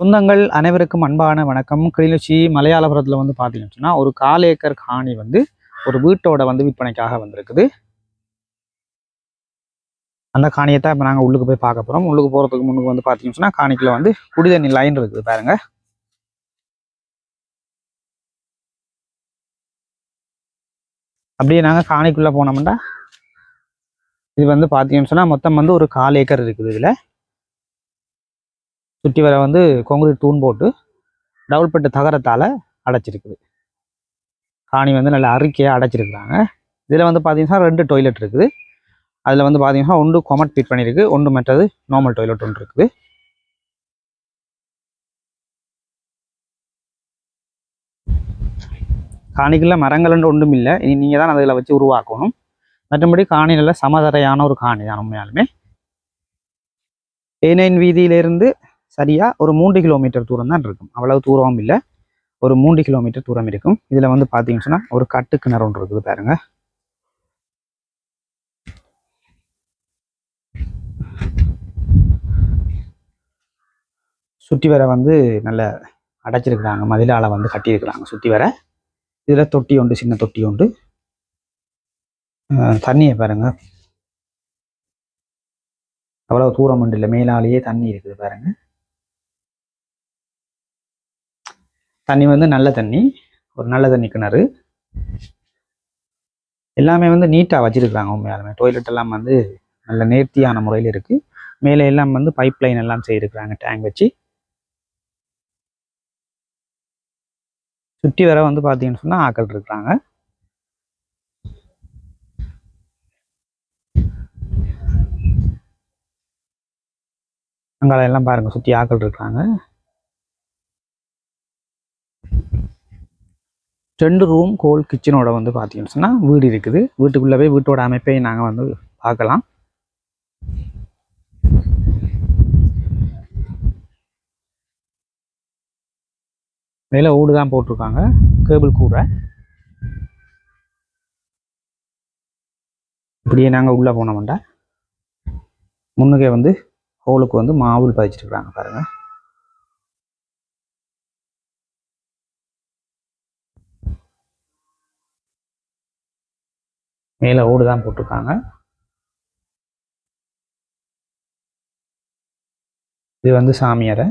சொந்தங்கள் அனைவருக்கும் அன்பான வணக்கம். கிளிநொச்சி மலையாளபுரத்தில் வந்து பார்த்தீங்கன்னு சொன்னால் ஒரு கால் ஏக்கர் காணி வந்து ஒரு வீட்டோட வந்து விற்பனைக்காக வந்திருக்குது. அந்த காணியை தான் இப்போ நாங்கள் உள்ளுக்கு போய் பார்க்க போகிறோம் உள்ளுக்கு போகிறதுக்கு முன்னுக்கு வந்து பார்த்தீங்கன்னு சொன்னால் காணிக்கில் வந்து குடிதண்ணி லைன் இருக்குது பாருங்க. அப்படியே நாங்கள் காணிக்குள்ளே போனோம்னா இது வந்து பார்த்தீங்கன்னு சொன்னால் மொத்தம் வந்து ஒரு கால் ஏக்கர் இருக்குது இதில். சுற்றி வர வந்து கான்கிரீட் தூண் போட்டு டபுள் பெட்டு தகரத்தால் அடைச்சிருக்குது. காணி வந்து நல்லா அறிக்கையாக அடைச்சிருக்கிறாங்க. இதில் வந்து பார்த்தீங்கன்னா ரெண்டு டொய்லெட் இருக்குது. அதில் வந்து பார்த்தீங்கன்னா ஒன்று கொமட் ஃபிட் பண்ணியிருக்கு ஒன்று மற்றது நார்மல் டொய்லெட் ஒன்று இருக்குது. காணிக்குள்ள மரங்கள்ன்ற ஒன்றும் இல்லை. இனி நீங்கள் தான் அதில் வச்சு உருவாக்கணும். மற்றபடி காணி நல்ல சமதரையான ஒரு காணி தான் உண்மையாலுமே. ஏனையின் வீதியிலிருந்து சரியாக ஒரு மூன்று கிலோமீட்டர் தூரம் தான் இருக்கும். அவ்வளவு தூரம் இல்லை. ஒரு மூன்று கிலோமீட்டர் தூரம் இருக்கும். இதில் வந்து பார்த்தீங்கன்னு சொன்னால் ஒரு கட்டு கிணறு ஒன்று இருக்குது பாருங்க. சுற்றி வர வந்து நல்ல அடைச்சிருக்கிறாங்க. மதிலால வந்து கட்டியிருக்கிறாங்க சுற்றி வர. இதில் தொட்டி உண்டு சின்ன தொட்டி உண்டு. தண்ணியை பாருங்க. அவ்வளோ தூரம் உண்டு இல்லை. மேலாலேயே தண்ணி இருக்குது பாருங்கள் தண்ணி வந்து நல்ல தண்ணி ஒரு நல்ல தண்ணி கிணறு. எல்லாமே வந்து நீட்டாக வச்சுருக்குறாங்க உண்மையாலுமே. டாய்லெட் எல்லாம் வந்து நல்ல நேர்த்தியான முறையில் இருக்கு. மேலே எல்லாம் வந்து பைப் லைன் எல்லாம் செய்திருக்கிறாங்க டேங்க் வச்சு. சுற்றி வர வந்து பார்த்தீங்கன்னு சொன்னால் ஆக்கள் இருக்கிறாங்க. அங்கால எல்லாம் பாருங்க சுற்றி ஆக்கள் இருக்கிறாங்க. ரெண்டு ரூம் கோல் கிச்சனோட வந்து பார்த்தீங்கன்னு சொன்னால் வீடு இருக்குது. வீட்டுக்குள்ளவே வீட்டோட அமைப்பை நாங்கள் வந்து பார்க்கலாம். மேலே ஓடு தான் போட்டிருக்காங்க. கேபிள் கூரை இப்படியே நாங்கள் உள்ளே போனோம்டா முன்னுக்கே வந்து ஹோலுக்கு வந்து மாவுல் பதிச்சிருக்கிறாங்க பாருங்கள் மேலே ஓடு தான் போட்டிருக்காங்க. இது வந்து சாமியாரை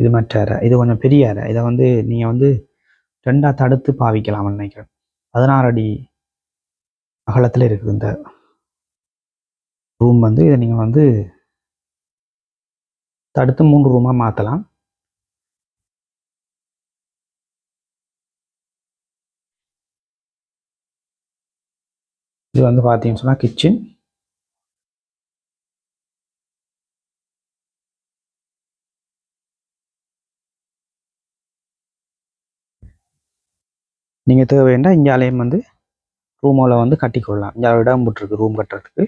இது மற்ற அறை. இது கொஞ்சம் பெரிய அறை. இதை வந்து நீங்கள் வந்து ரெண்டாக தடுத்து பாவிக்கலாம்னு நினைக்கிறேன். பதினாறு அடி அகலத்தில் இருக்குது இந்த ரூம் வந்து. இதை நீங்கள் வந்து அடுத்து மூன்று ரூமாக மாற்றலாம் இது வந்து பார்த்தீங்கன்னு சொன்னால் கிச்சன் நீங்கள் தேவைன்னா இங்காலயம் வந்து ரூமோவில் வந்து கட்டிக்கொள்ளலாம். இங்கே இடம் போட்டுருக்கு ரூம் கட்டுறதுக்கு.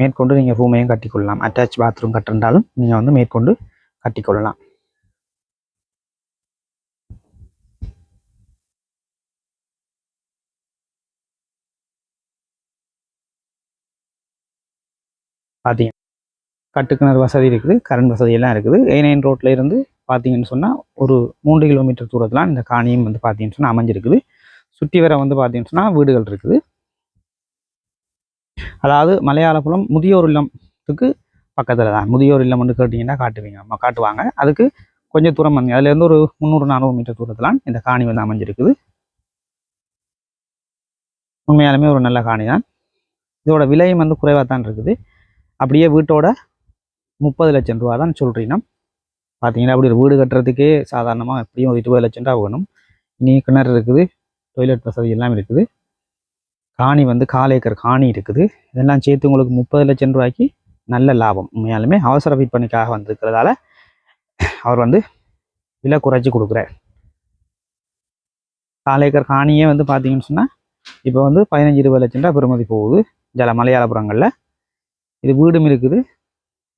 மேற்கொண்டு நீங்கள் ரூமையும் கட்டிக்கொள்ளலாம். அட்டாச் பாத்ரூம் கட்டிருந்தாலும் நீங்கள் வந்து மேற்கொண்டு கட்டிக்கொள்ளலாம். பார்த்தீங்க கட்டுக்கிணறு வசதி இருக்குது கரண்ட் வசதி எல்லாம் இருக்குது. நைன் ரோட்டில் இருந்து பார்த்தீங்கன்னு சொன்னால் ஒரு மூன்று கிலோமீட்டர் தூரத்தில் இந்த காணியும் வந்து பார்த்தீங்கன்னு சொன்னால் அமைஞ்சிருக்குது. சுற்றி வர வந்து பார்த்தீங்கன்னு சொன்னால் வீடுகள் இருக்குது. அதாவது மலையாளபுரம் முதியோர் இல்லத்துக்கு பக்கத்தில் தான். முதியோர் இல்லம் வந்து கேட்டிங்கன்னா காட்டுவீங்க. காட்டுவாங்க. அதுக்கு கொஞ்சம் தூரம் வந்து அதுலேருந்து ஒரு முந்நூறு நானூறு மீட்டர் தூரத்தில் இந்த காணி வந்து அமைஞ்சிருக்குது. உண்மையாலுமே ஒரு நல்ல காணி தான் இதோட விலையும் வந்து குறைவாக தான் இருக்குது. அப்படியே வீட்டோட முப்பது லட்சம் ரூபா தான் சொல்கிறீங்கன்னா பார்த்தீங்கன்னா அப்படி ஒரு வீடு கட்டுறதுக்கே சாதாரணமாக எப்படியும் ஒரு இருபது லட்சம் ரூபா வேணும். இனி கிணறு இருக்குது டொய்லெட் வசதி எல்லாம் இருக்குது. காணி வந்து கால் ஏக்கர் காணி இருக்குது. இதெல்லாம் சேர்த்து உங்களுக்கு முப்பது லட்சம் ரூபாய்க்கு நல்ல லாபம். உண்மையாலுமே அவசர விற்பனைக்காக வந்திருக்கிறதால அவர் வந்து விலை குறைச்சி கொடுக்குறார். கால் ஏக்கர் காணியே வந்து பார்த்தீங்கன்னு சொன்னால் இப்போ வந்து பதினஞ்சு இருபது லட்சம் ரூபா பெறுமதி போகுது. ஜல மலையாளபுரங்களில் இது வீடும் இருக்குது.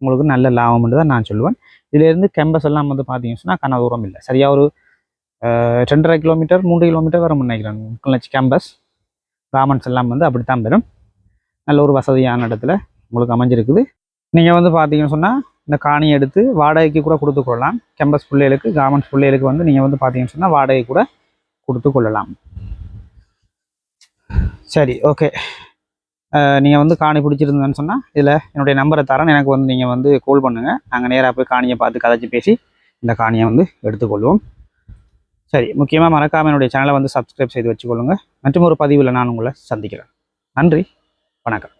உங்களுக்கு நல்ல லாபம்னு தான் நான் சொல்லுவேன். இதுலேருந்து கேம்பஸ் எல்லாம் வந்து பார்த்தீங்கன்னு சொன்னால் கன தூரம் இல்லை. சரியாக ஒரு ரெண்டரை கிலோமீட்டர் மூன்று கிலோமீட்டர் வர நினைக்கிறேன். லட்சம் கேம்பஸ் கார்மெண்ட்ஸ் எல்லாம் வந்து அப்படித்தான் பெறும். நல்ல ஒரு வசதியான இடத்துல உங்களுக்கு அமைஞ்சிருக்குது. நீங்கள் வந்து பார்த்தீங்கன்னு சொன்னால் இந்த காணியை எடுத்து வாடகைக்கு கூட கொடுத்து கொள்ளலாம். கேம்பஸ் பிள்ளைகளுக்கு கார்மெண்ட்ஸ் பிள்ளைகளுக்கு வந்து நீங்கள் வந்து பார்த்தீங்கன்னு சொன்னால் வாடகை கூட கொடுத்து கொள்ளலாம். சரி ஓகே நீங்கள் வந்து காணி பிடிச்சிருந்தேன்னு சொன்னால் இதில் என்னுடைய நம்பரை தரேன். எனக்கு வந்து நீங்கள் வந்து கால் பண்ணுங்கள் நாங்கள் நேராக போய் காணியை பார்த்து கதைச்சி பேசி இந்த காணியை வந்து எடுத்துக்கொள்வோம் சரி முக்கியமாக மறக்காம என்னுடைய சேனலை வந்து சப்ஸ்கிரைப் செய்து வச்சுக்கொள்ளுங்கள் மற்றும் ஒரு பதிவில் நான் உங்களை சந்திக்கிறேன். நன்றி வணக்கம்.